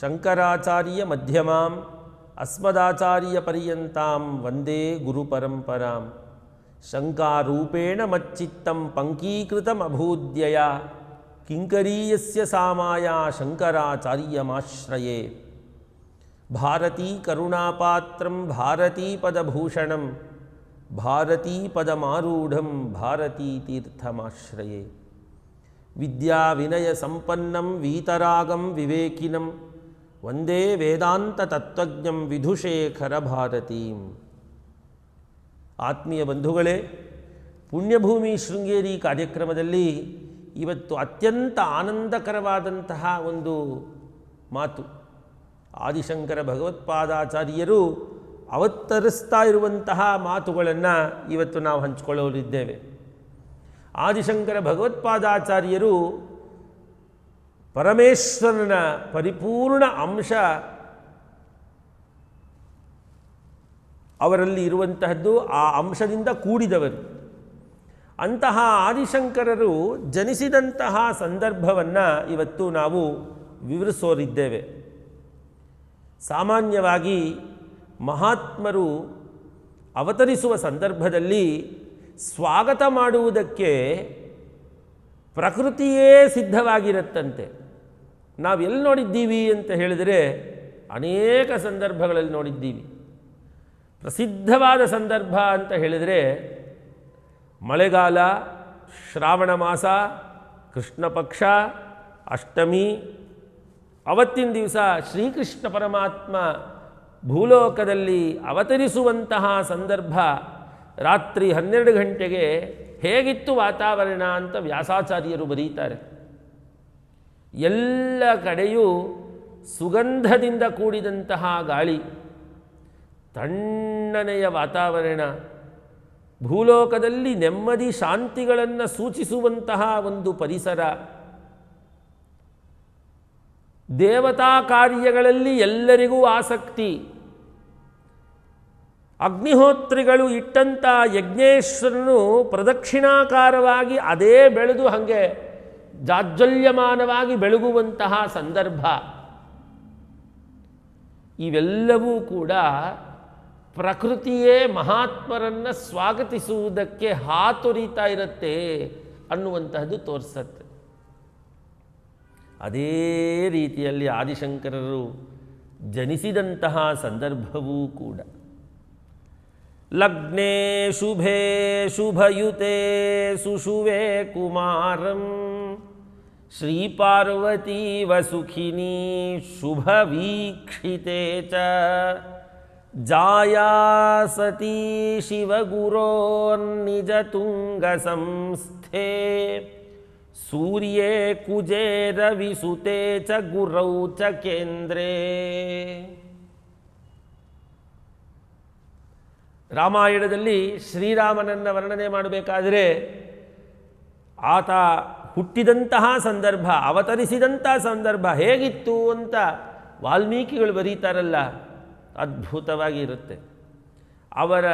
शंकराचार्य मध्यमाम अस्मदाचार्यपर्यन्तां वंदे गुरुपरम्परां शङ्कारूपेण मच्चित्तं पङ्कीकृतमभूद्यया किङ्करीयस्य सा माया शङ्कराचार्यमाश्रये भारतीकरुणापात्रं भारतीपदभूषणं भारतीपदमारूढं भारतीतीर्थमाश्रये। विद्याविनयसम्पन्नं वीतरागम विवेकिनम ವಂದೇ ವೇದಾಂತ ತತ್ವಜ್ಞಂ ವಿಧುಶೇಖರ ಭಾರತೀಂ. ಆತ್ಮೀಯ ಬಂಧುಗಳೇ, ಪುಣ್ಯಭೂಮಿ ಶೃಂಗೇರಿ ಕಾರ್ಯಕ್ರಮದಲ್ಲಿ ಇವತ್ತು ಅತ್ಯಂತ ಆನಂದಕರವಾದಂತಹ ಒಂದು ಮಾತು. ಆದಿಶಂಕರ ಭಗವತ್ಪಾದಾಚಾರ್ಯರು ಅವತರಿಸ್ತಾ ಇರುವಂತಹ ಮಾತುಗಳನ್ನು ಇವತ್ತು ನಾವು ಹಂಚಿಕೊಳ್ಳಲಿದ್ದೇವೆ ಆದಿಶಂಕರ ಭಗವತ್ಪಾದಾಚಾರ್ಯರು ಪರಮೇಶ್ವರನ ಪರಿಪೂರ್ಣ ಅಂಶ ಅವರಲ್ಲಿ ಇರುವಂತಹದ್ದು ಆ ಅಂಶದಿಂದ ಕೂಡಿದವರು. ಅಂತಹ ಆದಿಶಂಕರರು ಜನಿಸಿದಂತಹ ಸಂದರ್ಭವನ್ನು ಇವತ್ತು ನಾವು ವಿವರಿಸೋರಿದ್ದೇವೆ. ಸಾಮಾನ್ಯವಾಗಿ ಮಹಾತ್ಮರು ಅವತರಿಸುವ ಸಂದರ್ಭದಲ್ಲಿ ಸ್ವಾಗತ ಮಾಡುವುದಕ್ಕೆ ಪ್ರಕೃತಿಯೇ ಸಿದ್ಧವಾಗಿರುತ್ತಂತೆ. ನಾವು ಎಲ್ಲಿ ನೋಡಿದ್ದೀವಿ ಅಂತ ಹೇಳಿದರೆ ಅನೇಕ ಸಂದರ್ಭಗಳಲ್ಲಿ ನೋಡಿದ್ದೀವಿ. ಪ್ರಸಿದ್ಧವಾದ ಸಂದರ್ಭ ಅಂತ ಹೇಳಿದರೆ ಮಳೆಗಾಲ, ಶ್ರಾವಣ ಮಾಸ, ಕೃಷ್ಣ ಪಕ್ಷ, ಅಷ್ಟಮಿ, ಅವತ್ತಿನ ದಿವಸ ಶ್ರೀಕೃಷ್ಣ ಪರಮಾತ್ಮ ಭೂಲೋಕದಲ್ಲಿ ಅವತರಿಸುವಂತಹ ಸಂದರ್ಭ ರಾತ್ರಿ ಹನ್ನೆರಡು ಗಂಟೆಗೆ ಹೇಗಿತ್ತು ವಾತಾವರಣ ಅಂತ ವ್ಯಾಸಾಚಾರ್ಯರು ಬರೀತಾರೆ. ಎಲ್ಲ ಕಡೆಯೂ ಸುಗಂಧದಿಂದ ಕೂಡಿದಂತಹ ಗಾಳಿ, ತಣ್ಣನೆಯ ವಾತಾವರಣ, ಭೂಲೋಕದಲ್ಲಿ ನೆಮ್ಮದಿ ಶಾಂತಿಗಳನ್ನು ಸೂಚಿಸುವಂತಹ ಒಂದು ಪರಿಸರ. ದೇವತಾ ಕಾರ್ಯಗಳಲ್ಲಿ ಎಲ್ಲರಿಗೂ ಆಸಕ್ತಿ. ಅಗ್ನಿಹೋತ್ರಿಗಳು ಇಟ್ಟಂಥ ಯಜ್ಞೇಶ್ವರನು ಪ್ರದಕ್ಷಿಣಾಕಾರವಾಗಿ ಅದೇ ಬೆಳೆದು ಹಾಗೆ ಜಾಜ್ವಲ್ಯಮಾನವಾಗಿ ಬೆಳಗುವಂತಹ ಸಂದರ್ಭ. ಇವೆಲ್ಲವೂ ಕೂಡ ಪ್ರಕೃತಿಯೇ ಮಹಾತ್ಮರನ್ನು ಸ್ವಾಗತಿಸುವುದಕ್ಕೆ ಹಾತೊರಿತಾ ಇರುತ್ತೆ ಅನ್ನುವಂತಹದ್ದು ತೋರಿಸತ್ತೆ. ಅದೇ ರೀತಿಯಲ್ಲಿ ಆದಿಶಂಕರರು ಜನಿಸಿದಂತಹ ಸಂದರ್ಭವೂ ಕೂಡ. ಲಗ್ನೆ ಶುಭೆ ಶುಭಯುತೆ ಸುಶುವೆ ಕುಮಾರಂ ಶ್ರೀಪಾರ್ವತಿ ವಸುಖಿನಿ ಶುಭ ವೀಕ್ಷಿತೆ ಚ ಜಾಯಾ ಸತಿ ಶಿವಗುರೋರ್ನಿಜ ತುಂಗ ಸಂಸ್ಥೆ ಸೂರ್ಯೇ ಕುಜೇ ರವಿಸುತೆ ಚ ಗುರೌ ಚ ಕೇಂದ್ರೇ ರಾಮಾಯಣದಲ್ಲಿ ಶ್ರೀರಾಮನನ್ನು ವರ್ಣನೆ ಮಾಡಬೇಕಾದರೆ ಆತ ಹುಟ್ಟಿದಂತಹ ಸಂದರ್ಭ ಅವತರಿಸಿದಂಥ ಸಂದರ್ಭ ಹೇಗಿತ್ತು ಅಂತ ವಾಲ್ಮೀಕಿಗಳು ಬರೀತಾರಲ್ಲ, ಅದ್ಭುತವಾಗಿ ಇರುತ್ತೆ. ಅವರ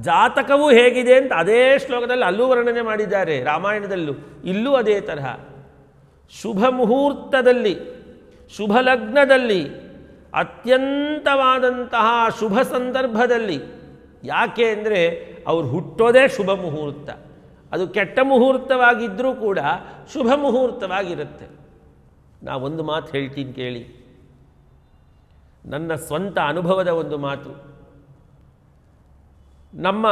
ಜಾತಕವೂ ಹೇಗಿದೆ ಅಂತ ಅದೇ ಶ್ಲೋಕದಲ್ಲಿ ಅಲ್ಲೂ ವರ್ಣನೆ ಮಾಡಿದ್ದಾರೆ, ರಾಮಾಯಣದಲ್ಲೂ. ಇಲ್ಲೂ ಅದೇ ತರಹ. ಶುಭ ಮುಹೂರ್ತದಲ್ಲಿ ಶುಭ ಲಗ್ನದಲ್ಲಿ ಅತ್ಯಂತವಾದಂತಹ ಶುಭ ಸಂದರ್ಭದಲ್ಲಿ ಯಾಕೆ ಅಂದರೆ ಅವ್ರು ಹುಟ್ಟೋದೇ ಶುಭ ಮುಹೂರ್ತ. ಅದು ಕೆಟ್ಟ ಮುಹೂರ್ತವಾಗಿದ್ದರೂ ಕೂಡ ಶುಭ ಮುಹೂರ್ತವಾಗಿರುತ್ತೆ. ಒಂದು ಮಾತು ಹೇಳ್ತೀನಿ ಕೇಳಿ. ನನ್ನ ಸ್ವಂತ ಅನುಭವದ ಒಂದು ಮಾತು. ನಮ್ಮ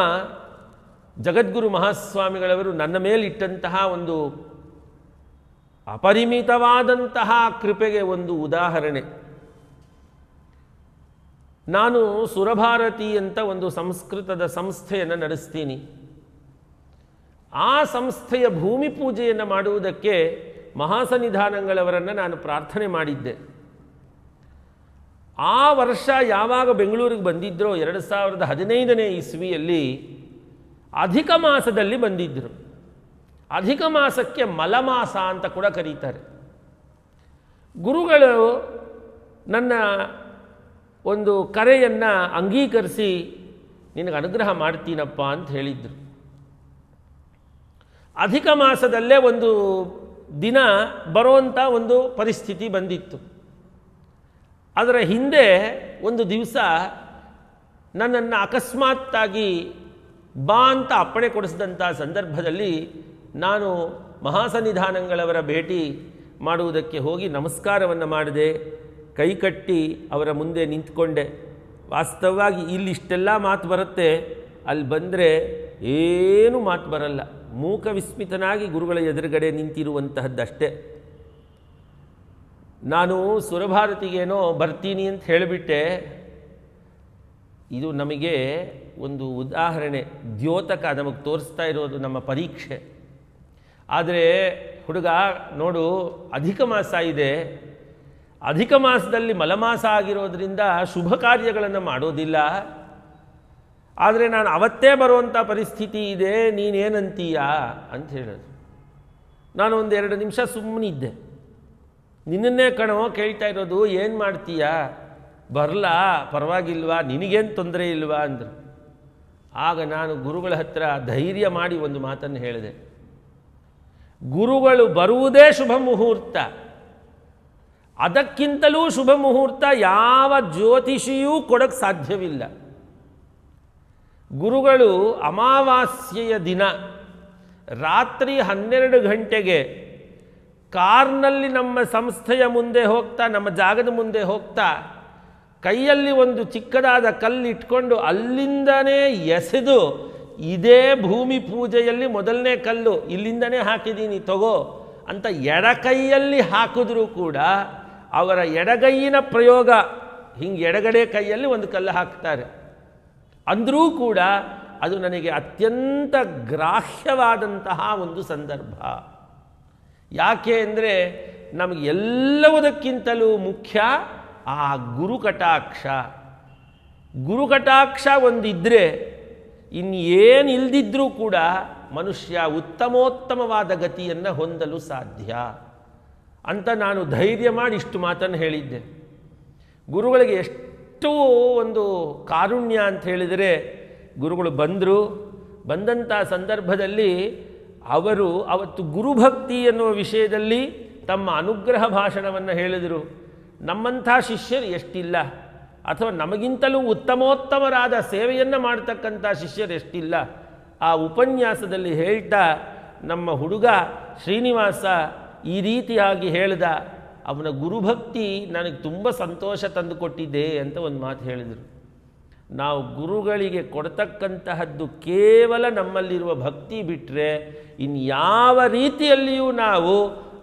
ಜಗದ್ಗುರು ಮಹಾಸ್ವಾಮಿಗಳವರು ನನ್ನ ಮೇಲಿಟ್ಟಂತಹ ಒಂದು ಅಪರಿಮಿತವಾದಂತಹ ಕೃಪೆಗೆ ಒಂದು ಉದಾಹರಣೆ. ನಾನು ಸುರಭಾರತಿ ಅಂತ ಒಂದು ಸಂಸ್ಕೃತದ ಸಂಸ್ಥೆಯನ್ನು ನಡೆಸ್ತೀನಿ. ಆ ಸಂಸ್ಥೆಯ ಭೂಮಿ ಪೂಜೆಯನ್ನು ಮಾಡುವುದಕ್ಕೆ ಮಹಾಸನ್ನಿಧಾನಗಳವರನ್ನು ನಾನು ಪ್ರಾರ್ಥನೆ ಮಾಡಿದ್ದೆ. ಆ ವರ್ಷ ಯಾವಾಗ ಬೆಂಗಳೂರಿಗೆ ಬಂದಿದ್ದರೋ ಎರಡು ಸಾವಿರದ ಹದಿನೈದನೇ ಇಸ್ವಿಯಲ್ಲಿ ಅಧಿಕ ಮಾಸದಲ್ಲಿ ಬಂದಿದ್ದರು ಅಧಿಕ ಮಾಸಕ್ಕೆ ಮಲಮಾಸ ಅಂತ ಕೂಡ ಕರೀತಾರೆ. ಗುರುಗಳು ನನ್ನ ಒಂದು ಕರೆಯನ್ನು ಅಂಗೀಕರಿಸಿ ನಿನಗೆ ಅನುಗ್ರಹ ಮಾಡ್ತೀನಪ್ಪ ಅಂತ ಹೇಳಿದರು. ಅಧಿಕ ಮಾಸದಲ್ಲೇ ಒಂದು ದಿನ ಬರುವಂಥ ಒಂದು ಪರಿಸ್ಥಿತಿ ಬಂದಿತ್ತು. ಅದರ ಹಿಂದೆ ಒಂದು ದಿವಸ ನನ್ನನ್ನು ಅಕಸ್ಮಾತ್ತಾಗಿ ಬಾ ಅಂತ ಅಪ್ಪಣೆ ಕೊಡಿಸಿದಂಥ ಸಂದರ್ಭದಲ್ಲಿ ನಾನು ಮಹಾಸನ್ನಿಧಾನಗಳವರ ಭೇಟಿ ಮಾಡುವುದಕ್ಕೆ ಹೋಗಿ ನಮಸ್ಕಾರವನ್ನು ಮಾಡಿದೆ. ಕೈಕಟ್ಟಿ ಅವರ ಮುಂದೆ ನಿಂತ್ಕೊಂಡೆ. ವಾಸ್ತವವಾಗಿ ಇಲ್ಲಿ ಇಷ್ಟೆಲ್ಲ ಮಾತು ಬರುತ್ತೆ, ಅಲ್ಲಿ ಬಂದರೆ ಏನೂ ಮಾತು ಬರಲ್ಲ. ಮೂಕ ವಿಸ್ಮಿತನಾಗಿ ಗುರುಗಳ ಎದುರುಗಡೆ ನಿಂತಿರುವಂತಹದ್ದಷ್ಟೇ. ನಾನು ಸುರಭಾರತಿಗೇನೋ ಬರ್ತೀನಿ ಅಂತ ಹೇಳಿಬಿಟ್ಟೆ. ಇದು ನಮಗೆ ಒಂದು ಉದಾಹರಣೆ. ದ್ಯೋತಕ ನಮಗೆ ತೋರಿಸ್ತಾ ಇರೋದು ನಮ್ಮ ಪರೀಕ್ಷೆ. ಆದರೆ ಹುಡುಗ ನೋಡು, ಅಧಿಕ ಮಾಸ ಇದೆ. ಅಧಿಕ ಮಾಸದಲ್ಲಿ ಮಲಮಾಸ ಆಗಿರೋದ್ರಿಂದ ಶುಭ ಕಾರ್ಯಗಳನ್ನು ಮಾಡೋದಿಲ್ಲ. ಆದರೆ ನಾನು ಅವತ್ತೇ ಬರುವಂಥ ಪರಿಸ್ಥಿತಿ ಇದೆ, ನೀನೇನಂತೀಯ ಅಂತ ಹೇಳೋದು. ನಾನು ಒಂದು ಎರಡು ನಿಮಿಷ ಸುಮ್ಮನಿದ್ದೆ ನಿನ್ನನ್ನೇ ಕಣೋ ಕೇಳ್ತಾ ಇರೋದು, ಏನು ಮಾಡ್ತೀಯ? ಬರಲಾ, ಪರವಾಗಿಲ್ವಾ? ನಿನಗೇನು ತೊಂದರೆ ಇಲ್ವಾ ಅಂದರು. ಆಗ ನಾನು ಗುರುಗಳ ಹತ್ರ ಧೈರ್ಯ ಮಾಡಿ ಒಂದು ಮಾತನ್ನು ಹೇಳಿದೆ. ಗುರುಗಳು ಬರುವುದೇ ಶುಭ ಮುಹೂರ್ತ. ಅದಕ್ಕಿಂತಲೂ ಶುಭ ಮುಹೂರ್ತ ಯಾವ ಜ್ಯೋತಿಷಿಯೂ ಕೊಡಕ್ಕೆ ಸಾಧ್ಯವಿಲ್ಲ. ಗುರುಗಳು ಅಮಾವಾಸ್ಯೆಯ ದಿನ ರಾತ್ರಿ ಹನ್ನೆರಡು ಗಂಟೆಗೆ ಕಾರ್ನಲ್ಲಿ ನಮ್ಮ ಸಂಸ್ಥೆಯ ಮುಂದೆ ಹೋಗ್ತಾ, ನಮ್ಮ ಜಾಗದ ಮುಂದೆ ಹೋಗ್ತಾ, ಕೈಯಲ್ಲಿ ಒಂದು ಚಿಕ್ಕದಾದ ಕಲ್ಲು ಇಟ್ಕೊಂಡು ಅಲ್ಲಿಂದನೇ ಎಸೆದು ಇದೇ ಭೂಮಿ ಪೂಜೆಯಲ್ಲಿ ಮೊದಲನೇ ಕಲ್ಲು ಇಲ್ಲಿಂದನೇ ಹಾಕಿದ್ದೀನಿ, ತಗೋ ಅಂತ ಎಡಕೈಯಲ್ಲಿ ಹಾಕಿದ್ರೂ ಕೂಡ ಅವರ ಎಡಗೈಯಿನ ಪ್ರಯೋಗ, ಹಿಂಗೆ ಎಡಗಡೆ ಕೈಯಲ್ಲಿ ಒಂದು ಕಲ್ಲು ಹಾಕ್ತಾರೆ. ಅಂದರೂ ಕೂಡ ಅದು ನನಗೆ ಅತ್ಯಂತ ಗ್ರಾಹ್ಯವಾದಂತಹ ಒಂದು ಸಂದರ್ಭ. ಯಾಕೆ ಅಂದರೆ ನಮಗೆ ಎಲ್ಲವುದಕ್ಕಿಂತಲೂ ಮುಖ್ಯ ಆ ಗುರುಕಟಾಕ್ಷ ಗುರುಕಟಾಕ್ಷ ಗುರು ಕಟಾಕ್ಷ ಒಂದಿದ್ದರೆ ಇನ್ನೇನು ಇಲ್ದಿದ್ರೂ ಕೂಡ ಮನುಷ್ಯ ಉತ್ತಮೋತ್ತಮವಾದ ಗತಿಯನ್ನು ಹೊಂದಲು ಸಾಧ್ಯ. ಅಂತ ನಾನು ಧೈರ್ಯ ಮಾಡಿ ಇಷ್ಟು ಮಾತನ್ನು ಹೇಳಿದ್ದೆ. ಗುರುಗಳಿಗೆ ಎಷ್ಟು ಒಂದು ಕಾರುಣ್ಯ ಅಂತ ಹೇಳಿದರೆ ಗುರುಗಳು ಬಂದರು. ಬಂದಂಥ ಸಂದರ್ಭದಲ್ಲಿ ಅವರು ಅವತ್ತು ಗುರುಭಕ್ತಿ ಎನ್ನುವ ವಿಷಯದಲ್ಲಿ ತಮ್ಮ ಅನುಗ್ರಹ ಭಾಷಣವನ್ನು ಹೇಳಿದರು. ನಮ್ಮಂಥ ಶಿಷ್ಯರು ಎಷ್ಟಿಲ್ಲ? ಅಥವಾ ನಮಗಿಂತಲೂ ಉತ್ತಮೋತ್ತಮರಾದ ಸೇವೆಯನ್ನು ಮಾಡ್ತಕ್ಕಂಥ ಶಿಷ್ಯರು ಎಷ್ಟಿಲ್ಲ? ಆ ಉಪನ್ಯಾಸದಲ್ಲಿ ಹೇಳ್ತಾ ನಮ್ಮ ಹುಡುಗ ಶ್ರೀನಿವಾಸ ಈ ರೀತಿಯಾಗಿ ಹೇಳಿದ ಅವನ ಗುರುಭಕ್ತಿ ನನಗೆ ತುಂಬ ಸಂತೋಷ ತಂದುಕೊಟ್ಟಿದೆ ಅಂತ ಒಂದು ಮಾತು ಹೇಳಿದರು. ನಾವು ಗುರುಗಳಿಗೆ ಕೊಡ್ತಕ್ಕಂತಹದ್ದು ಕೇವಲ ನಮ್ಮಲ್ಲಿರುವ ಭಕ್ತಿ ಬಿಟ್ಟರೆ ಇನ್ಯಾವ ರೀತಿಯಲ್ಲಿಯೂ ನಾವು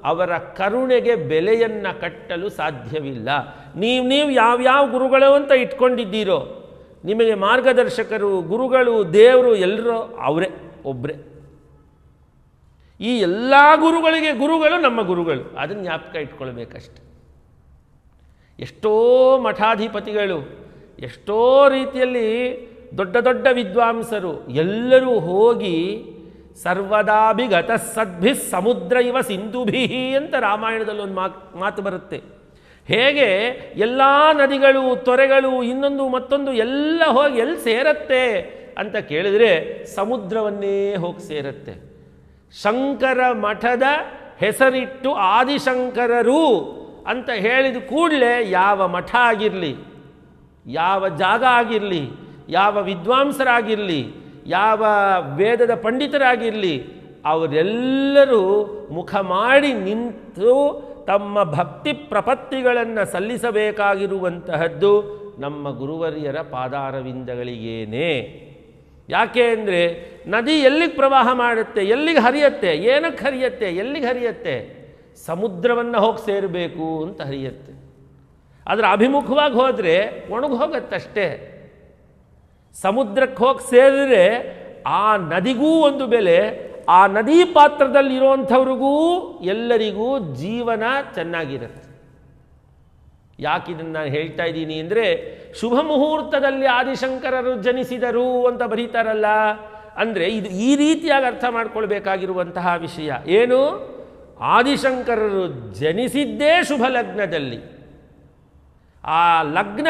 ಅವರ ಕರುಣೆಗೆ ಬೆಲೆಯನ್ನು ಕಟ್ಟಲು ಸಾಧ್ಯವಿಲ್ಲ. ನೀವು ನೀವು ಯಾವ್ಯಾವ ಗುರುಗಳು ಅಂತ ಇಟ್ಕೊಂಡಿದ್ದೀರೋ, ನಿಮಗೆ ಮಾರ್ಗದರ್ಶಕರು, ಗುರುಗಳು, ದೇವರು ಎಲ್ಲರೂ ಅವರೇ ಒಬ್ಬರೇ ಈ ಎಲ್ಲ ಗುರುಗಳಿಗೆ ಗುರುಗಳು ನಮ್ಮ ಗುರುಗಳು. ಅದನ್ನು ಜ್ಞಾಪಕ ಇಟ್ಕೊಳ್ಬೇಕಷ್ಟೆ. ಎಷ್ಟೋ ಮಠಾಧಿಪತಿಗಳು, ಎಷ್ಟೋ ರೀತಿಯಲ್ಲಿ ದೊಡ್ಡ ದೊಡ್ಡ ವಿದ್ವಾಂಸರು ಎಲ್ಲರೂ ಹೋಗಿ ಸರ್ವದಾಭಿಗತ ಸದ್ಭಿ ಸಮುದ್ರ ಇವ ಸಿಂಧುಭಿ ಅಂತ ರಾಮಾಯಣದಲ್ಲಿ ಒಂದು ಮಾತು ಮಾತು ಬರುತ್ತೆ. ಹೇಗೆ ಎಲ್ಲ ನದಿಗಳು, ತೊರೆಗಳು, ಇನ್ನೊಂದು ಮತ್ತೊಂದು ಎಲ್ಲ ಹೋಗಿ ಎಲ್ಲಿ ಸೇರತ್ತೆ ಅಂತ ಕೇಳಿದರೆ ಸಮುದ್ರವನ್ನೇ ಹೋಗಿ ಸೇರತ್ತೆ. ಶಂಕರ ಮಠದ ಹೆಸರಿಟ್ಟು ಆದಿಶಂಕರರು ಅಂತ ಹೇಳಿದ ಕೂಡಲೇ ಯಾವ ಮಠ ಆಗಿರಲಿ, ಯಾವ ಜಾಗ ಆಗಿರಲಿ, ಯಾವ ವಿದ್ವಾಂಸರಾಗಿರಲಿ, ಯಾವ ವೇದದ ಪಂಡಿತರಾಗಿರಲಿ, ಅವರೆಲ್ಲರೂ ಮುಖ ಮಾಡಿ ನಿಂತು ತಮ್ಮ ಭಕ್ತಿ ಪ್ರಪತ್ತಿಗಳನ್ನು ಸಲ್ಲಿಸಬೇಕಾಗಿರುವಂತಹದ್ದು ನಮ್ಮ ಗುರುವರಿಯರ ಪಾದಾರವಿಂದಗಳಿಗೇನೆ. ಯಾಕೆ ಅಂದರೆ ನದಿ ಎಲ್ಲಿಗೆ ಪ್ರವಾಹ ಮಾಡುತ್ತೆ, ಎಲ್ಲಿಗೆ ಹರಿಯತ್ತೆ ಏನಕ್ಕೆ ಹರಿಯತ್ತೆ, ಎಲ್ಲಿಗೆ ಹರಿಯತ್ತೆ? ಸಮುದ್ರವನ್ನು ಹೋಗಿ ಸೇರಬೇಕು ಅಂತ ಹರಿಯತ್ತೆ. ಅದರ ಅಭಿಮುಖವಾಗಿ ಹೋದರೆ ಒಣಗಿ ಹೋಗತ್ತಷ್ಟೇ. ಸಮುದ್ರಕ್ಕೆ ಹೋಗಿ ಸೇರಿದ್ರೆ ಆ ನದಿಗೂ ಒಂದು ಬೆಲೆ, ಆ ನದಿ ಪಾತ್ರದಲ್ಲಿರುವಂಥವ್ರಿಗೂ ಎಲ್ಲರಿಗೂ ಜೀವನ ಚೆನ್ನಾಗಿರುತ್ತೆ. ಯಾಕೆ ಇದನ್ನು ನಾನು ಹೇಳ್ತಾ ಇದ್ದೀನಿ ಅಂದರೆ, ಶುಭ ಮುಹೂರ್ತದಲ್ಲಿ ಆದಿಶಂಕರರು ಜನಿಸಿದರು ಅಂತ ಬರೀತಾರಲ್ಲ. ಅಂದರೆ ಇದು ಈ ರೀತಿಯಾಗಿ ಅರ್ಥ ಮಾಡ್ಕೊಳ್ಬೇಕಾಗಿರುವಂತಹ ವಿಷಯ. ಏನು? ಆದಿಶಂಕರರು ಜನಿಸಿದ್ದೇ ಶುಭ ಲಗ್ನದಲ್ಲಿ. ಆ ಲಗ್ನ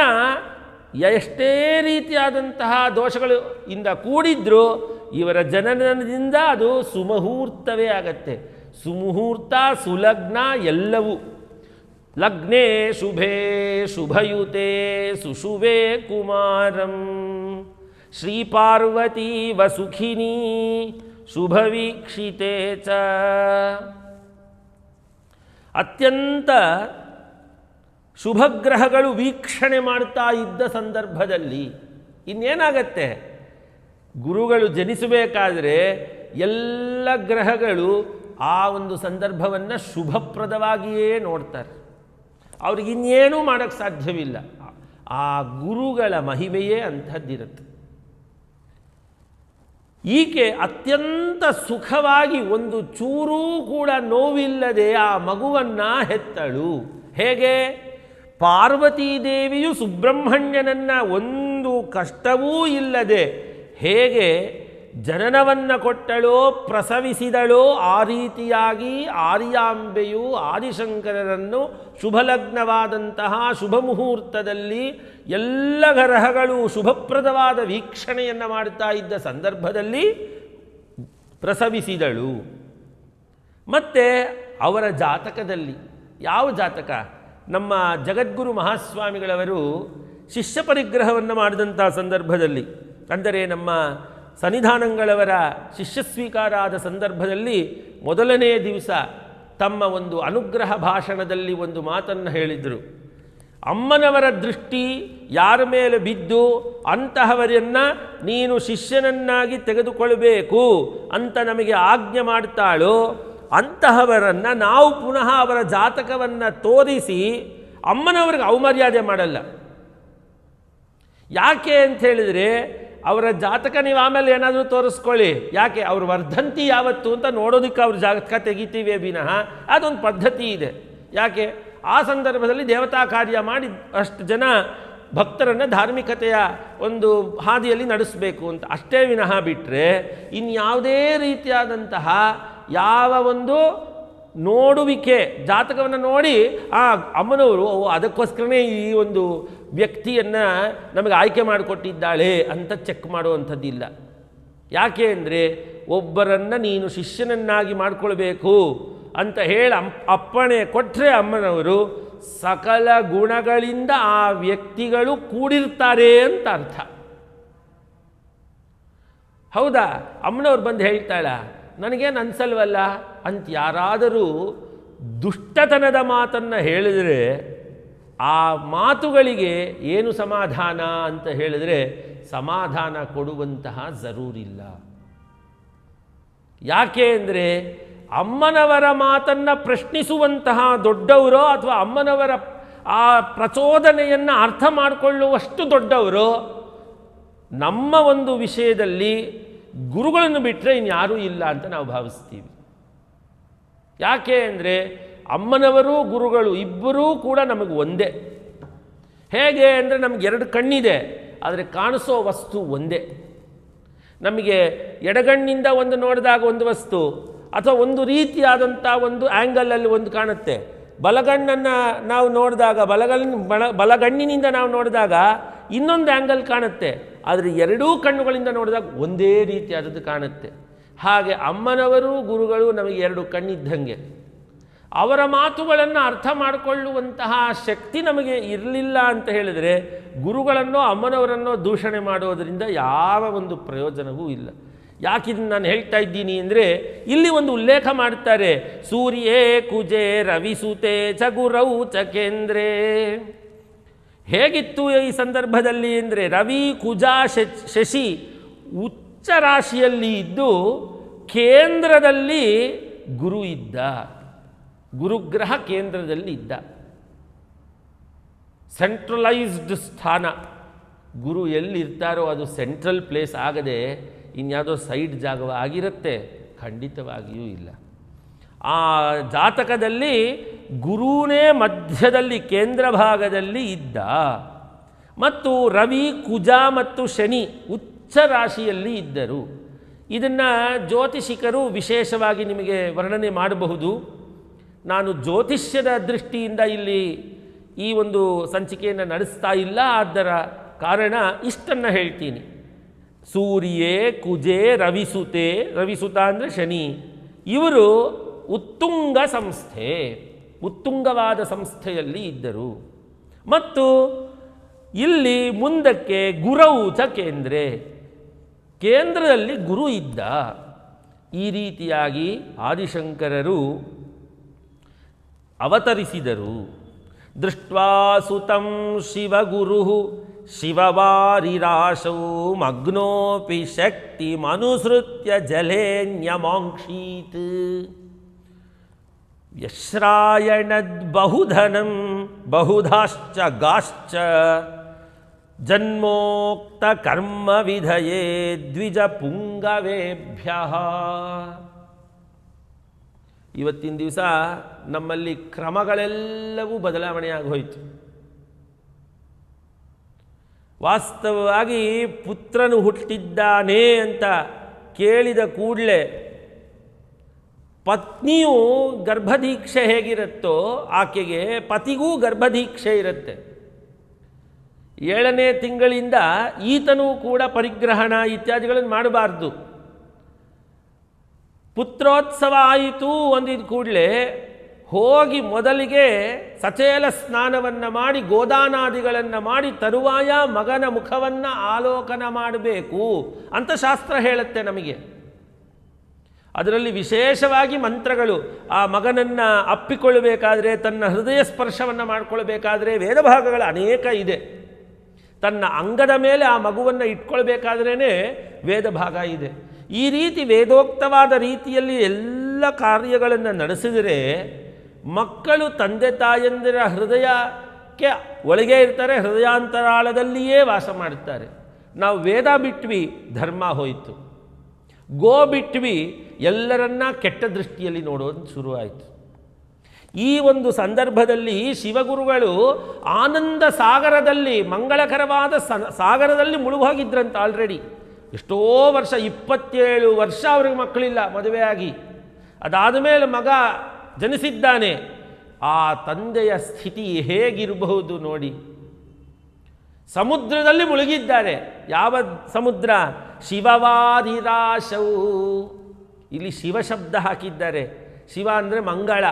ಎಷ್ಟೇ ರೀತಿಯಾದಂತಹ ದೋಷಗಳು ಇಂದ ಕೂಡಿದ್ರೂ, ಇವರ ಜನನದಿಂದ ಅದು ಸುಮುಹೂರ್ತವೇ ಆಗತ್ತೆ. ಸುಮುಹೂರ್ತ, ಸುಲಗ್ನ ಎಲ್ಲವೂ. ಲಗ್ನೇ ಶುಭೇ ಶುಭಯುತೆ ಸುಶುಭೇ ಕುಮಾರಂ. ಶ್ರೀ ಶ್ರೀಪಾರ್ವತಿ ವಸುಖಿನಿ ಶುಭವೀಕ್ಷಿತೆ ಚ. ಅತ್ಯಂತ ಶುಭಗ್ರಹಗಳು ವೀಕ್ಷಣೆ ಮಾಡ್ತಾ ಇದ್ದ ಸಂದರ್ಭದಲ್ಲಿ ಇನ್ನೇನಾಗತ್ತೆ? ಗುರುಗಳು ಜನಿಸಬೇಕಾದ್ರೆ ಎಲ್ಲ ಗ್ರಹಗಳು ಆ ಒಂದು ಸಂದರ್ಭವನ್ನು ಶುಭಪ್ರದವಾಗಿಯೇ ನೋಡ್ತಾರೆ. ಅವ್ರಿಗೆ ಇನ್ನೇನೂ ಮಾಡೋಕ್ಕೆ ಸಾಧ್ಯವಿಲ್ಲ. ಆ ಗುರುಗಳ ಮಹಿಮೆಯೇ ಅಂಥದ್ದಿರುತ್ತೆ. ಈಕೆ ಅತ್ಯಂತ ಸುಖವಾಗಿ ಒಂದು ಚೂರೂ ಕೂಡ ನೋವಿಲ್ಲದೆ ಆ ಮಗುವನ್ನು ಹೆತ್ತಳು. ಹೇಗೆ? ಪಾರ್ವತೀದೇವಿಯು ಸುಬ್ರಹ್ಮಣ್ಯನನ್ನು ಸುಬ್ರಹ್ಮಣ್ಯನನ್ನ ಒಂದು ಕಷ್ಟವೂ ಇಲ್ಲದೆ ಹೇಗೆ ಜನನವನ್ನು ಕೊಟ್ಟಳೋ, ಪ್ರಸವಿಸಿದಳೋ. ಆ ರೀತಿಯಾಗಿ ಆರ್ಯಾಂಬೆಯು ಆದಿಶಂಕರರನ್ನು ಶುಭಲಗ್ನವಾದಂತಹ ಶುಭ ಮುಹೂರ್ತದಲ್ಲಿ ಎಲ್ಲ ಗ್ರಹಗಳು ಶುಭಪ್ರದವಾದ ವೀಕ್ಷಣೆಯನ್ನು ಮಾಡ್ತಾ ಇದ್ದ ಸಂದರ್ಭದಲ್ಲಿ ಪ್ರಸವಿಸಿದಳು. ಮತ್ತು ಅವರ ಜಾತಕದಲ್ಲಿ, ಯಾವ ಜಾತಕ? ನಮ್ಮ ಜಗದ್ಗುರು ಮಹಾಸ್ವಾಮಿಗಳವರು ಶಿಷ್ಯ ಪರಿಗ್ರಹವನ್ನು ಮಾಡಿದಂಥ ಸಂದರ್ಭದಲ್ಲಿ, ಅಂದರೆ ನಮ್ಮ ಸನ್ನಿಧಾನಗಳವರ ಶಿಷ್ಯ ಸ್ವೀಕಾರ ಆದ ಸಂದರ್ಭದಲ್ಲಿ ಮೊದಲನೇ ದಿವಸ ತಮ್ಮ ಒಂದು ಅನುಗ್ರಹ ಭಾಷಣದಲ್ಲಿ ಒಂದು ಮಾತನ್ನು ಹೇಳಿದರು. ಅಮ್ಮನವರ ದೃಷ್ಟಿ ಯಾರ ಮೇಲೆ ಬಿದ್ದು ಅಂತಹವರನ್ನು ನೀನು ಶಿಷ್ಯನನ್ನಾಗಿ ತೆಗೆದುಕೊಳ್ಬೇಕು ಅಂತ ನಮಗೆ ಆಜ್ಞೆ ಮಾಡ್ತಾಳೋ, ಅಂತಹವರನ್ನು ನಾವು ಪುನಃ ಅವರ ಜಾತಕವನ್ನು ತೋರಿಸಿ ಅಮ್ಮನವ್ರಿಗೆ ಅವಮರ್ಯಾದೆ ಮಾಡಲ್ಲ. ಯಾಕೆ ಅಂತ ಹೇಳಿದರೆ ಅವರ ಜಾತಕ ನೀವು ಆಮೇಲೆ ಏನಾದರೂ ತೋರಿಸ್ಕೊಳ್ಳಿ. ಯಾಕೆ? ಅವ್ರ ವರ್ಧಂತಿ ಯಾವತ್ತು ಅಂತ ನೋಡೋದಕ್ಕೆ ಅವ್ರ ಜಾತಕ ತೆಗಿತೀವಿ ವಿನಃ. ಅದೊಂದು ಪದ್ಧತಿ ಇದೆ. ಯಾಕೆ? ಆ ಸಂದರ್ಭದಲ್ಲಿ ದೇವತಾ ಕಾರ್ಯ ಮಾಡಿ ಅಷ್ಟು ಜನ ಭಕ್ತರನ್ನು ಧಾರ್ಮಿಕತೆಯ ಒಂದು ಹಾದಿಯಲ್ಲಿ ನಡೆಸಬೇಕು ಅಂತ. ಅಷ್ಟೇ ವಿನಃ ಬಿಟ್ಟರೆ ಇನ್ಯಾವುದೇ ರೀತಿಯಾದಂತಹ ಯಾವ ಒಂದು ನೋಡುವಿಕೆ, ಜಾತಕವನ್ನು ನೋಡಿ, ಆ ಅಮ್ಮನವರು ಅದಕ್ಕೋಸ್ಕರನೇ ಈ ಒಂದು ವ್ಯಕ್ತಿಯನ್ನು ನಮಗೆ ಆಯ್ಕೆ ಮಾಡಿಕೊಟ್ಟಿದ್ದಾಳೆ ಅಂತ ಚೆಕ್ ಮಾಡುವಂಥದ್ದಿಲ್ಲ. ಯಾಕೆ ಅಂದರೆ, ಒಬ್ಬರನ್ನು ನೀನು ಶಿಷ್ಯನನ್ನಾಗಿ ಮಾಡಿಕೊಳ್ಬೇಕು ಅಂತ ಹೇಳಿ ಅಪ್ಪಣೆ ಕೊಟ್ಟರೆ ಅಮ್ಮನವರು, ಸಕಲ ಗುಣಗಳಿಂದ ಆ ವ್ಯಕ್ತಿಗಳು ಕೂಡಿರ್ತಾರೆ ಅಂತ ಅರ್ಥ. ಹೌದಾ? ಅಮ್ಮನವ್ರು ಬಂದು ಹೇಳ್ತಾಳ ನನಗೇನು ಅನಿಸಲ್ವಲ್ಲ? ಅಂತ ಯಾರಾದರೂ ದುಷ್ಟತನದ ಮಾತನ್ನು ಹೇಳಿದರೆ ಆ ಮಾತುಗಳಿಗೆ ಏನು ಸಮಾಧಾನ ಅಂತ ಹೇಳಿದರೆ ಸಮಾಧಾನ ಕೊಡುವಂತಹ ಜರೂರಿಲ್ಲ. ಯಾಕೆ ಅಂದರೆ ಅಮ್ಮನವರ ಮಾತನ್ನು ಪ್ರಶ್ನಿಸುವಂತಹ ದೊಡ್ಡವರೋ ಅಥವಾ ಅಮ್ಮನವರ ಆ ಪ್ರಚೋದನೆಯನ್ನು ಅರ್ಥ ಮಾಡಿಕೊಳ್ಳುವಷ್ಟು ದೊಡ್ಡವರು ನಮ್ಮ ಒಂದು ವಿಷಯದಲ್ಲಿ ಗುರುಗಳನ್ನು ಬಿಟ್ಟರೆ ಇನ್ಯಾರೂ ಇಲ್ಲ ಅಂತ ನಾವು ಭಾವಿಸ್ತೀವಿ. ಯಾಕೆ ಅಂದರೆ ಅಮ್ಮನವರು ಗುರುಗಳು ಇಬ್ಬರೂ ಕೂಡ ನಮಗೆ ಒಂದೇ. ಹೇಗೆ ಅಂದರೆ ನಮಗೆ ಎರಡು ಕಣ್ಣಿದೆ, ಆದರೆ ಕಾಣಿಸೋ ವಸ್ತು ಒಂದೇ. ನಮಗೆ ಎಡಗಣ್ಣಿಂದ ಒಂದು ನೋಡಿದಾಗ ಒಂದು ವಸ್ತು, ಅಥವಾ ಒಂದು ರೀತಿಯಾದಂಥ ಒಂದು ಆ್ಯಂಗಲಲ್ಲಿ ಒಂದು ಕಾಣುತ್ತೆ. ಬಲಗಣ್ಣನ್ನು ನಾವು ನೋಡಿದಾಗ ಬಲಗಣ್ಣ ಬಲ ಬಲಗಣ್ಣಿನಿಂದ ನಾವು ನೋಡಿದಾಗ ಇನ್ನೊಂದು ಆ್ಯಂಗಲ್ ಕಾಣುತ್ತೆ. ಆದರೆ ಎರಡೂ ಕಣ್ಣುಗಳಿಂದ ನೋಡಿದಾಗ ಒಂದೇ ರೀತಿಯಾದದ್ದು ಕಾಣುತ್ತೆ. ಹಾಗೆ ಅಮ್ಮನವರು ಗುರುಗಳು ನಮಗೆ ಎರಡು ಕಣ್ಣಿದ್ದಂಗೆ. ಅವರ ಮಾತುಗಳನ್ನು ಅರ್ಥ ಮಾಡಿಕೊಳ್ಳುವಂತಹ ಶಕ್ತಿ ನಮಗೆ ಇರಲಿಲ್ಲ ಅಂತ ಹೇಳಿದರೆ ಗುರುಗಳನ್ನೋ ಅಮ್ಮನವರನ್ನೋ ದೂಷಣೆ ಮಾಡೋದರಿಂದ ಯಾವ ಒಂದು ಪ್ರಯೋಜನವೂ ಇಲ್ಲ. ಯಾಕಿದನ್ನು ನಾನು ಹೇಳ್ತಾ ಇದ್ದೀನಿ ಅಂದರೆ ಇಲ್ಲಿ ಒಂದು ಉಲ್ಲೇಖ ಮಾಡ್ತಾರೆ, ಸೂರ್ಯೇ ಕುಜೆ ರವಿಸುತೆ ಚಗುರೌ ಚಕೇಂದ್ರೇ ಹೇಗಿತ್ತು ಈ ಸಂದರ್ಭದಲ್ಲಿ ಅಂದರೆ ರವಿ ಕುಜ ಶಶಿ ಉಚ್ಚ ರಾಶಿಯಲ್ಲಿ ಇದ್ದು ಕೇಂದ್ರದಲ್ಲಿ ಗುರು ಇದ್ದ. ಗುರುಗ್ರಹ ಕೇಂದ್ರದಲ್ಲಿ ಇದ್ದ. ಸೆಂಟ್ರಲೈಸ್ಡ್ ಸ್ಥಾನ. ಗುರು ಎಲ್ಲಿರ್ತಾರೋ ಅದು ಸೆಂಟ್ರಲ್ ಪ್ಲೇಸ್ ಆಗದೆ ಇನ್ಯಾವುದೋ ಸೈಡ್ ಜಾಗವಾಗಿರುತ್ತೆ. ಖಂಡಿತವಾಗಿಯೂ ಇಲ್ಲ. ಆ ಜಾತಕದಲ್ಲಿ ಗುರುನೇ ಮಧ್ಯದಲ್ಲಿ ಕೇಂದ್ರ ಭಾಗದಲ್ಲಿ ಇದ್ದ. ಮತ್ತು ರವಿ, ಕುಜ ಮತ್ತು ಶನಿ ಉಚ್ಚ ರಾಶಿಯಲ್ಲಿ ಇದ್ದರು. ಇದನ್ನು ಜ್ಯೋತಿಷಿಕರು ವಿಶೇಷವಾಗಿ ನಿಮಗೆ ವರ್ಣನೆ ಮಾಡಬಹುದು. ನಾನು ಜ್ಯೋತಿಷ್ಯದ ದೃಷ್ಟಿಯಿಂದ ಇಲ್ಲಿ ಈ ಒಂದು ಸಂಚಿಕೆಯನ್ನು ನಡೆಸ್ತಾ ಇಲ್ಲ. ಅದರ ಕಾರಣ ಇಷ್ಟನ್ನು ಹೇಳ್ತೀನಿ. ಸೂರ್ಯೇ, ಕುಜೆ, ರವಿಸುತೆ, ರವಿಸುತ ಅಂದರೆ ಶನಿ. ಇವರು ಉತ್ತುಂಗ ಸಂಸ್ಥೆ, ಉತ್ತುಂಗವಾದ ಸಂಸ್ಥೆಯಲ್ಲಿ ಇದ್ದರು. ಮತ್ತು ಇಲ್ಲಿ ಮುಂದಕ್ಕೆ ಗುರೌಚ ಕೇಂದ್ರೆ. ಕೇಂದ್ರದಲ್ಲಿ ಗುರು ಇದ್ದ. ಈ ರೀತಿಯಾಗಿ ಆದಿಶಂಕರರು ಅವತರಿಸಿದರು. ದೃಷ್ಟ್ವಾ ಸುತಂ ಶಿವಗುರು, ಶಿವವಾರಿರಾಶೌ ಮಗ್ನೋಪಿ ಶಕ್ತಿ ಮನುಸೃತ್ಯ ಜಲೇನ್ಯಮಾಂಕ್ಷೀತ್. ಯಶ್ರಾಯಣದ್ ಬಹುಧನಂ ಬಹುಧಾಶ್ಚ ಗಾಶ್ಚ ಜನ್ಮೋಕ್ತ ಕರ್ಮ ವಿಧಯೇ ದ್ವಿಜ ಪುಂಗವೇಭ್ಯ. ಇವತ್ತಿನ ದಿವಸ ನಮ್ಮಲ್ಲಿ ಕ್ರಮಗಳೆಲ್ಲವೂ ಬದಲಾವಣೆಯಾಗಿ ಹೋಯಿತು. ವಾಸ್ತವವಾಗಿ ಪುತ್ರನು ಹುಟ್ಟಿದ್ದಾನೆ ಅಂತ ಕೇಳಿದ ಕೂಡಲೇ ಪತ್ನಿಯು ಗರ್ಭದೀಕ್ಷೆ ಹೇಗಿರುತ್ತೋ ಆಕೆಗೆ ಪತಿಗೂ ಗರ್ಭದೀಕ್ಷೆ ಇರುತ್ತೆ. ಏಳನೇ ತಿಂಗಳಿಂದ ಈತನೂ ಕೂಡ ಪರಿಗ್ರಹಣ ಇತ್ಯಾದಿಗಳನ್ನು ಮಾಡಬಾರ್ದು. ಪುತ್ರೋತ್ಸವ ಆಯಿತು ಒಂದಿದ ಕೂಡಲೇ ಹೋಗಿ ಮೊದಲಿಗೆ ಸಚೇಲ ಸ್ನಾನವನ್ನು ಮಾಡಿ ಗೋದಾನಾದಿಗಳನ್ನು ಮಾಡಿ ತರುವಾಯ ಮಗನ ಮುಖವನ್ನು ಆಲೋಕನ ಮಾಡಬೇಕು ಅಂತ ಶಾಸ್ತ್ರ ಹೇಳುತ್ತೆ ನಮಗೆ. ಅದರಲ್ಲಿ ವಿಶೇಷವಾಗಿ ಮಂತ್ರಗಳು. ಆ ಮಗನನ್ನು ಅಪ್ಪಿಕೊಳ್ಳಬೇಕಾದ್ರೆ, ತನ್ನ ಹೃದಯ ಸ್ಪರ್ಶವನ್ನು ಮಾಡಿಕೊಳ್ಬೇಕಾದ್ರೆ ವೇದಭಾಗಗಳು ಅನೇಕ ಇದೆ. ತನ್ನ ಅಂಗದ ಮೇಲೆ ಆ ಮಗುವನ್ನು ಇಟ್ಕೊಳ್ಬೇಕಾದ್ರೇ ವೇದ ಭಾಗ ಇದೆ. ಈ ರೀತಿ ವೇದೋಕ್ತವಾದ ರೀತಿಯಲ್ಲಿ ಎಲ್ಲ ಕಾರ್ಯಗಳನ್ನು ನಡೆಸಿದರೆ, ಮಕ್ಕಳು ತಂದೆ ತಾಯಂದಿರ ಹೃದಯಕ್ಕೆ ಒಳಗೆ ಇರ್ತಾರೆ, ಹೃದಯಾಂತರಾಳದಲ್ಲಿಯೇ ವಾಸ ಮಾಡುತ್ತಾರೆ ನಾವು ವೇದ ಬಿಟ್ವಿ, ಧರ್ಮ ಹೋಯಿತು. ಗೋ ಬಿಟ್ವಿ ಎಲ್ಲರನ್ನ ಕೆಟ್ಟ ದೃಷ್ಟಿಯಲ್ಲಿ ನೋಡೋದು ಶುರುವಾಯಿತು. ಈ ಒಂದು ಸಂದರ್ಭದಲ್ಲಿ ಶಿವಗುರುಗಳು ಆನಂದ ಸಾಗರದಲ್ಲಿ, ಮಂಗಳಕರವಾದ ಸಾಗರದಲ್ಲಿ ಮುಳುಗೋಗಿದ್ರಂತ ಆಲ್ರೆಡಿ ಎಷ್ಟೋ ವರ್ಷ, ಇಪ್ಪತ್ತೇಳು ವರ್ಷ ಅವ್ರಿಗೆ ಮಕ್ಕಳಿಲ್ಲ, ಮದುವೆಯಾಗಿ. ಅದಾದ ಮೇಲೆ ಮಗ ಜನಿಸಿದ್ದಾನೆ. ಆ ತಂದೆಯ ಸ್ಥಿತಿ ಹೇಗಿರಬಹುದು ನೋಡಿ. ಸಮುದ್ರದಲ್ಲಿ ಮುಳುಗಿದ್ದಾರೆ. ಯಾವ ಸಮುದ್ರ? ಶಿವವಾದಿರಾಶವು. ಇಲ್ಲಿ ಶಿವಶಬ್ದ ಹಾಕಿದ್ದಾರೆ. ಶಿವ ಅಂದರೆ ಮಂಗಳ.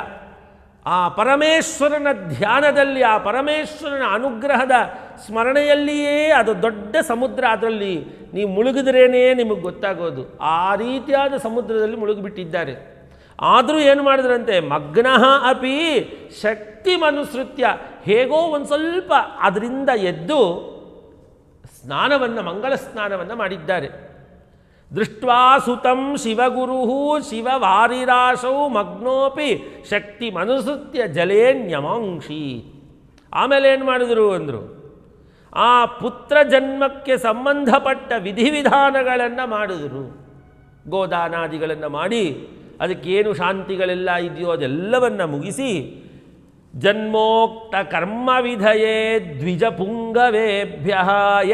ಆ ಪರಮೇಶ್ವರನ ಧ್ಯಾನದಲ್ಲಿ, ಆ ಪರಮೇಶ್ವರನ ಅನುಗ್ರಹದ ಸ್ಮರಣೆಯಲ್ಲಿಯೇ ಅದು ದೊಡ್ಡ ಸಮುದ್ರ. ಅದರಲ್ಲಿ ನೀವು ಮುಳುಗಿದ್ರೇನೇ ನಿಮಗೆ ಗೊತ್ತಾಗೋದು. ಆ ರೀತಿಯಾದ ಸಮುದ್ರದಲ್ಲಿ ಮುಳುಗಿಬಿಟ್ಟಿದ್ದಾರೆ. ಆದರೂ ಏನು ಮಾಡಿದ್ರಂತೆ? ಮಗ್ನಃ ಅಪಿ ಶಕ್ತಿ ಮನುಸೃತ್ಯ ಹೇಗೋ ಒಂದು ಸ್ವಲ್ಪ ಅದರಿಂದ ಎದ್ದು ಸ್ನಾನವನ್ನು, ಮಂಗಳ ಸ್ನಾನವನ್ನು ಮಾಡಿದ್ದಾರೆ. ದೃಷ್ಟ್ವಾ ಸುತಂ ಶಿವಗುರು ಶಿವವಾರಿರಾಶೌ ಮಗ್ನೋಪಿ ಶಕ್ತಿ ಮನುಸೃತ್ಯ ಜಲೇನ್ಯಮಾಂಶಿ ಆಮೇಲೆ ಏನು ಮಾಡಿದರು ಅಂದರು? ಆ ಪುತ್ರ ಜನ್ಮಕ್ಕೆ ಸಂಬಂಧಪಟ್ಟ ವಿಧಿವಿಧಾನಗಳನ್ನು ಮಾಡಿದರು. ಗೋದಾನಾದಿಗಳನ್ನು ಮಾಡಿ, ಅದಕ್ಕೇನು ಶಾಂತಿಗಳೆಲ್ಲ ಇದೆಯೋ ಅದೆಲ್ಲವನ್ನು ಮುಗಿಸಿ ಜನ್ಮೋಕ್ತ ಕರ್ಮ ವಿಧಯೇ ದ್ವಿಜ ಪುಂಗವೇಭ್ಯ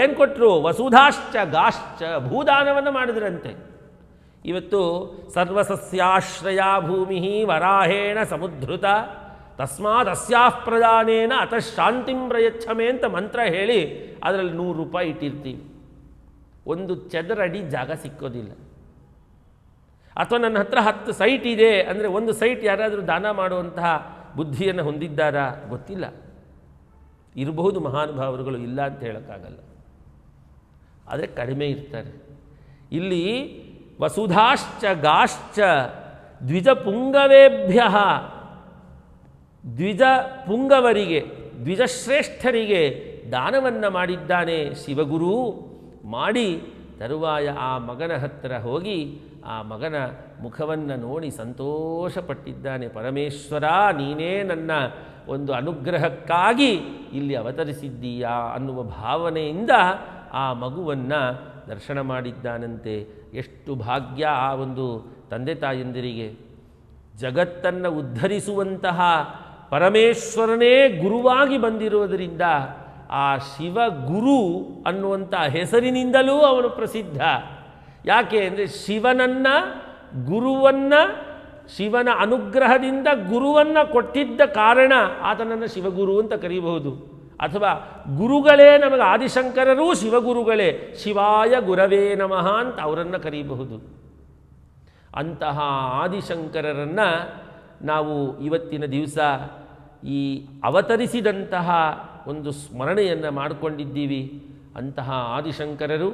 ಏನು ಕೊಟ್ಟರು ವಸುಧಾಶ್ಚ ಗಾಶ್ಚ ಭೂದಾನವನ್ನು ಮಾಡಿದ್ರಂತೆ. ಇವತ್ತು ಸರ್ವಸಸ್ಯಾಶ್ರಯ ಭೂಮಿ ವರಾಹೇಣ ಸಮುದ್ಧತ. ತಸ್ಮಾತ್ ಅಸ್ಯಾಃ ಪ್ರದಾನೇನ ಅತಃ ಶಾಂತಿಂ ಪ್ರಯಚ್ಛಮೆ ಅಂತ ಮಂತ್ರ ಹೇಳಿ ಅದರಲ್ಲಿ ನೂರು ರೂಪಾಯಿ ಇಟ್ಟಿರ್ತೀವಿ. ಒಂದು ಚದರಡಿ ಜಾಗ ಸಿಕ್ಕೋದಿಲ್ಲ. ಅಥವಾ ನನ್ನ ಹತ್ರ ಹತ್ತು ಸೈಟ್ ಇದೆ, ಅಂದರೆ ಒಂದು ಸೈಟ್ ಯಾರಾದರೂ ದಾನ ಮಾಡುವಂತಹ ಬುದ್ಧಿಯನ್ನು ಹೊಂದಿದ್ದಾರಾ? ಗೊತ್ತಿಲ್ಲ. ಇರಬಹುದು ಮಹಾನುಭಾವರುಗಳು ಇಲ್ಲ ಅಂತ ಹೇಳೋಕ್ಕಾಗಲ್ಲ. ಆದರೆ ಕಡಿಮೆ ಇರ್ತಾರೆ. ಇಲ್ಲಿ ವಸುಧಾಶ್ಚ ಗಾಶ್ಚ ದ್ವಿಜ ಪುಂಗವೇಭ್ಯ ದ್ವಿಜ ಪುಂಗವರಿಗೆ ದ್ವಿಜಶ್ರೇಷ್ಠರಿಗೆ ದಾನವನ್ನು ಮಾಡಿದ್ದಾನೆ ಶಿವಗುರು. ಮಾಡಿ ತರುವಾಯ ಆ ಮಗನ ಹತ್ತಿರ ಹೋಗಿ ಆ ಮಗನ ಮುಖವನ್ನು ನೋಡಿ ಸಂತೋಷಪಟ್ಟಿದ್ದಾನೆ. ಪರಮೇಶ್ವರ, ನೀನೇ ನನ್ನ ಒಂದು ಅನುಗ್ರಹಕ್ಕಾಗಿ ಇಲ್ಲಿ ಅವತರಿಸಿದ್ದೀಯಾ ಅನ್ನುವ ಭಾವನೆಯಿಂದ ಆ ಮಗುವನ್ನು ದರ್ಶನ ಮಾಡಿದ್ದಾನಂತೆ. ಎಷ್ಟು ಭಾಗ್ಯ ಆ ಒಂದು ತಂದೆ ತಾಯಂದಿರಿಗೆ. ಜಗತ್ತನ್ನು ಉದ್ಧರಿಸುವಂತಹ ಪರಮೇಶ್ವರನೇ ಗುರುವಾಗಿ ಬಂದಿರುವುದರಿಂದ ಆ ಶಿವ ಗುರು ಅನ್ನುವಂಥ ಹೆಸರಿನಿಂದಲೂ ಅವನು ಪ್ರಸಿದ್ಧ. ಯಾಕೆ ಅಂದರೆ ಶಿವನನ್ನು, ಗುರುವನ್ನು, ಶಿವನ ಅನುಗ್ರಹದಿಂದ ಗುರುವನ್ನು ಕೊಟ್ಟಿದ್ದ ಕಾರಣ ಆತನನ್ನು ಶಿವಗುರು ಅಂತ ಕರೀಬಹುದು. ಅಥವಾ ಗುರುಗಳೇ ನಮಗೆ ಆದಿಶಂಕರರೂ ಶಿವಗುರುಗಳೇ, ಶಿವಾಯ ಗುರವೇ ನಮಃ ಅಂತ ಅವರನ್ನು ಕರೀಬಹುದು. ಅಂತಹ ಆದಿಶಂಕರರನ್ನು ನಾವು ಇವತ್ತಿನ ದಿವಸ ಈ ಅವತರಿಸಿದಂತಹ ಒಂದು ಸ್ಮರಣೆಯನ್ನು ಮಾಡಿಕೊಂಡಿದ್ದೀವಿ. ಅಂತಹ ಆದಿಶಂಕರರು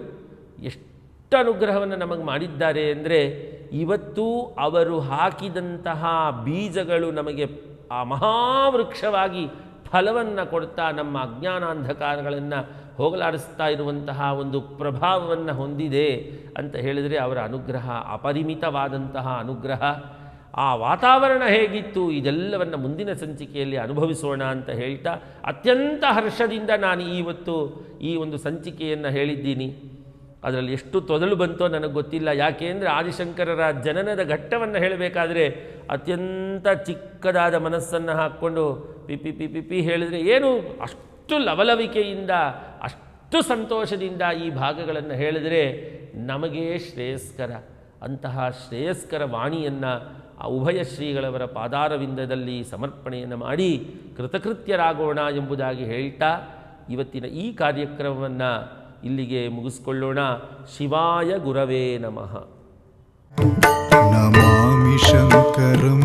ಎಷ್ಟು ಅನುಗ್ರಹವನ್ನು ನಮಗೆ ಮಾಡಿದ್ದಾರೆ ಅಂದರೆ ಇವತ್ತು ಅವರು ಹಾಕಿದಂತಹ ಬೀಜಗಳು ನಮಗೆ ಆ ಮಹಾವೃಕ್ಷವಾಗಿ ಫಲವನ್ನು ಕೊಡ್ತಾ ನಮ್ಮ ಅಜ್ಞಾನಾಂಧಕಾರಗಳನ್ನು ಹೋಗಲಾಡಿಸ್ತಾ ಇರುವಂತಹ ಒಂದು ಪ್ರಭಾವವನ್ನು ಹೊಂದಿದೆ ಅಂತ ಹೇಳಿದರೆ ಅವರ ಅನುಗ್ರಹ, ಅಪರಿಮಿತವಾದಂತಹ ಅನುಗ್ರಹ. ಆ ವಾತಾವರಣ ಹೇಗಿತ್ತು? ಇದೆಲ್ಲವನ್ನು ಮುಂದಿನ ಸಂಚಿಕೆಯಲ್ಲಿ ಅನುಭವಿಸೋಣ ಅಂತ ಹೇಳ್ತಾ ಅತ್ಯಂತ ಹರ್ಷದಿಂದ ನಾನು ಇವತ್ತು ಈ ಒಂದು ಸಂಚಿಕೆಯನ್ನು ಹೇಳಿದ್ದೀನಿ. ಅದರಲ್ಲಿ ಎಷ್ಟು ತೊದಲು ಬಂತೋ ನನಗೆ ಗೊತ್ತಿಲ್ಲ. ಯಾಕೆ ಅಂದರೆ ಆದಿಶಂಕರರ ಜನನದ ಘಟ್ಟವನ್ನು ಹೇಳಬೇಕಾದ್ರೆ ಅತ್ಯಂತ ಚಿಕ್ಕದಾದ ಮನಸ್ಸನ್ನು ಹಾಕ್ಕೊಂಡು P P P P P ಹೇಳಿದರೆ ಏನು? ಅಷ್ಟು ಲವಲವಿಕೆಯಿಂದ, ಅಷ್ಟು ಸಂತೋಷದಿಂದ ಈ ಭಾಗಗಳನ್ನು ಹೇಳಿದರೆ ನಮಗೇ ಶ್ರೇಯಸ್ಕರ. ಅಂತಹ ಶ್ರೇಯಸ್ಕರ ವಾಣಿಯನ್ನು ಆ ಉಭಯ ಶ್ರೀಗಳವರ ಪಾದಾರವಿಂದದಲ್ಲಿ ಸಮರ್ಪಣೆಯನ್ನು ಮಾಡಿ ಕೃತಕೃತ್ಯರಾಗೋಣ ಎಂಬುದಾಗಿ ಹೇಳ್ತಾ ಇವತ್ತಿನ ಈ ಕಾರ್ಯಕ್ರಮವನ್ನು ಇಲ್ಲಿಗೆ ಮುಗಿಸ್ಕೊಳ್ಳೋಣ. ಶಿವಾಯ ಗುರವೇ ನಮಃ. ನಮಾಮಿ ಶಂಕರಂ